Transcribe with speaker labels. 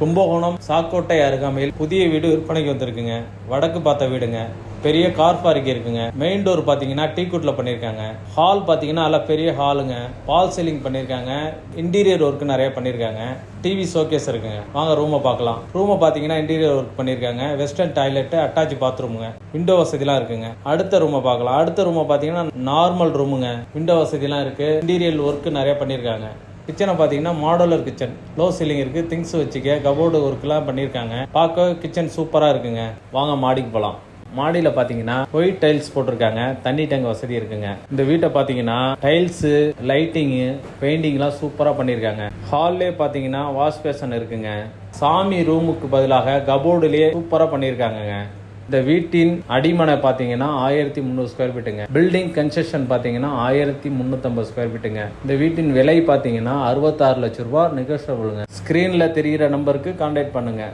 Speaker 1: கும்பகோணம் சாக்கோட்டை அருகாமையில் புதிய வீடு விற்பனைக்கு வந்திருக்குங்க. வடக்கு பார்த்த வீடுங்க. பெரிய கார் பார்க்கிங் இருக்குங்க. மெயின் டோர் பார்த்தீங்கன்னா டீ குட்ல பண்ணியிருக்காங்க. ஹால் பார்த்தீங்கன்னா நல்லா பெரிய ஹாலுங்க பால் சீலிங் பண்ணியிருக்காங்க. இன்டீரியர் ஒர்க் நிறைய பண்ணியிருக்காங்க. டிவி ஷோகேஸ் இருக்குங்க. வாங்க ரூமை பார்க்கலாம். ரூமை பார்த்தீங்கன்னா இன்டீரியர் ஒர்க் பண்ணியிருக்காங்க. வெஸ்டர்ன் டாய்லெட் அட்டாச் பாத்ரூமுங்க விண்டோ வசதிலாம் இருக்குங்க. அடுத்த ரூமை பார்க்கலாம். அடுத்த ரூமை பார்த்தீங்கன்னா நார்மல் ரூமுங்க விண்டோ வசதிலாம் இருக்கு. இன்டீரியர் ஒர்க் நிறைய பண்ணியிருக்காங்க. கிச்சனை பார்த்தீங்கன்னா மாடலர் கிச்சன் லோ சீலிங் இருக்குது திங்ஸ் வச்சுக்க கபோர்டு ஒர்க்லாம் பண்ணியிருக்காங்க பார்க்க கிச்சன் சூப்பராக இருக்குங்க. வாங்க மாடிக்கு போகலாம் மாடியில் பார்த்தீங்கன்னா ஒயிட் டைல்ஸ் போட்டிருக்காங்க. தண்ணி டேங்க் வசதி இருக்குங்க. இந்த வீட்டை பார்த்தீங்கன்னா டைல்ஸு லைட்டிங்கு பெயிண்டிங்லாம் சூப்பராக பண்ணியிருக்காங்க ஹால்லே பார்த்தீங்கன்னா வாஷ் பேசன் இருக்குங்க. சாமி ரூமுக்கு பதிலாக கபோர்டுலேயே சூப்பராக பண்ணியிருக்காங்கங்க இந்த வீட்டின் அடிமனை பார்த்தீங்கன்னா ஆயிரத்தி முந்நூறு ஸ்கொயர் ஃபீட்டுங்க பில்டிங் கன்ஸ்ட்ரக்ஷன் பார்த்தீங்கன்னா ஆயிரத்தி முந்நூற்றம்பது ஸ்கொயர் ஃபீட்டுங்க இந்த வீட்டின் விலை பார்த்தீங்கன்னா அறுபத்தாறு லட்ச ரூபா நிகழ்ச்சி ஸ்க்ரீனில் தெரிகிற நம்பருக்கு கான்டாக்ட் பண்ணுங்கள்